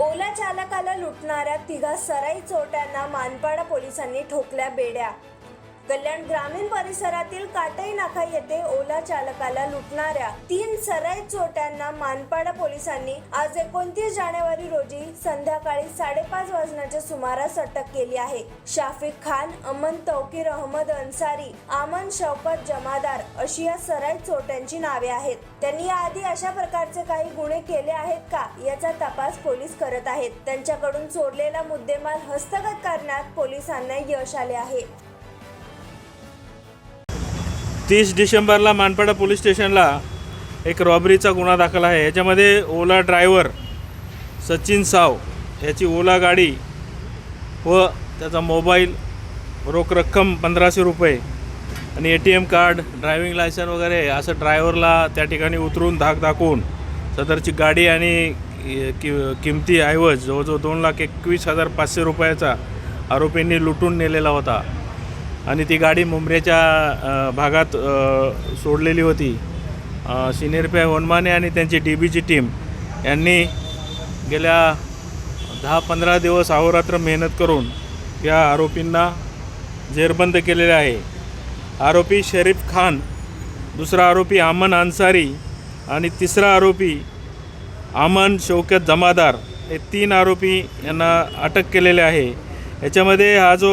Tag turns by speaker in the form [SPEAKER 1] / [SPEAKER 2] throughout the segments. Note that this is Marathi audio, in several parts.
[SPEAKER 1] ओला चालकाला लुटणाऱ्या तिघा सराई चोरट्यांना मानपाडा पोलिसांनी ठोकल्या बेड्या कल्याण ग्रामीण परिसरातील काटई नाका येथे ओला चालकाला लुटणाऱ्या तीन सराई चोट्यांना मानपाडा पोलिसांनी आज एकोणतीस जानेवारी रोजी संध्याकाळी साडेपाच वाजण्याच्या सुमारास अटक केली आहे. शाफिक खान अमन तौकीर अहमद अन्सारी आमन शौकत जमादार अशी या सराई चोट्यांची नावे आहेत. त्यांनी याआधी अशा प्रकारचे काही गुन्हे केले आहेत का याचा तपास पोलीस करत आहेत. त्यांच्याकडून चोरलेला मुद्देमाल हस्तगत करण्यात पोलिसांना यश आले आहे.
[SPEAKER 2] तीस डिसेंबरला मानपाडा पोलीस स्टेशनला एक रॉबरीचा गुन्हा दाखल आहे. याच्यामध्ये ओला ड्रायव्हर सचिन साव ह्याची ओला गाडी व त्याचा मोबाईल रोख रक्कम पंधराशे रुपये आणि A T M card driving licence वगैरे असं ड्रायव्हरला त्या ठिकाणी उतरून धाक दाखवून सदरची गाडी आणि कि किमती ऐवज जवळजवळ दोन लाख एकवीस हजार पाचशे रुपयाचा आरोपींनी लुटून नेलेला होता. आणि ती गाडी मुंबऱ्याच्या भागात सोडलेली होती. सिनेरपे होनमाने आणि त्यांची डी बीची टीम. यांनी गेल्या दहा पंधरा दिवस अहोरात्र मेहनत करून या आरोपींना जेरबंद केलेले आहे. आरोपी शरीफ खान दुसरा आरोपी आमन अन्सारी आणि तिसरा आरोपी आमन शौकत जमादार हे तीन आरोपी यांना अटक केलेले आहे. याच्यामध्ये हा जो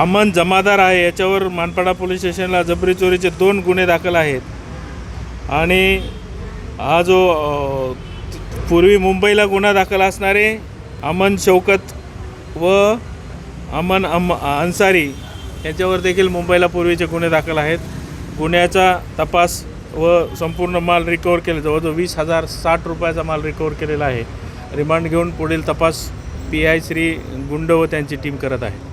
[SPEAKER 2] अमन जमादार आहे याच्यावर मानपाडा पोलीस स्टेशनला जबरी चोरीचे दोन गुन्हे दाखल आहेत. आणि हा जो पूर्वी मुंबईला गुन्हा दाखल असणारे अमन शौकत व अमन अम अन्सारी याच्यावर देखील मुंबईला पूर्वीचे गुन्हे दाखल आहेत. गुन्ह्याचा तपास व संपूर्ण माल रिकवर केला जवळजवळ वीस हजार साठ रुपयाचा माल रिकवर केलेला आहे. रिमांड घेऊन पुढील तपास पी आय श्री गुंड व त्यांची टीम करत आहे.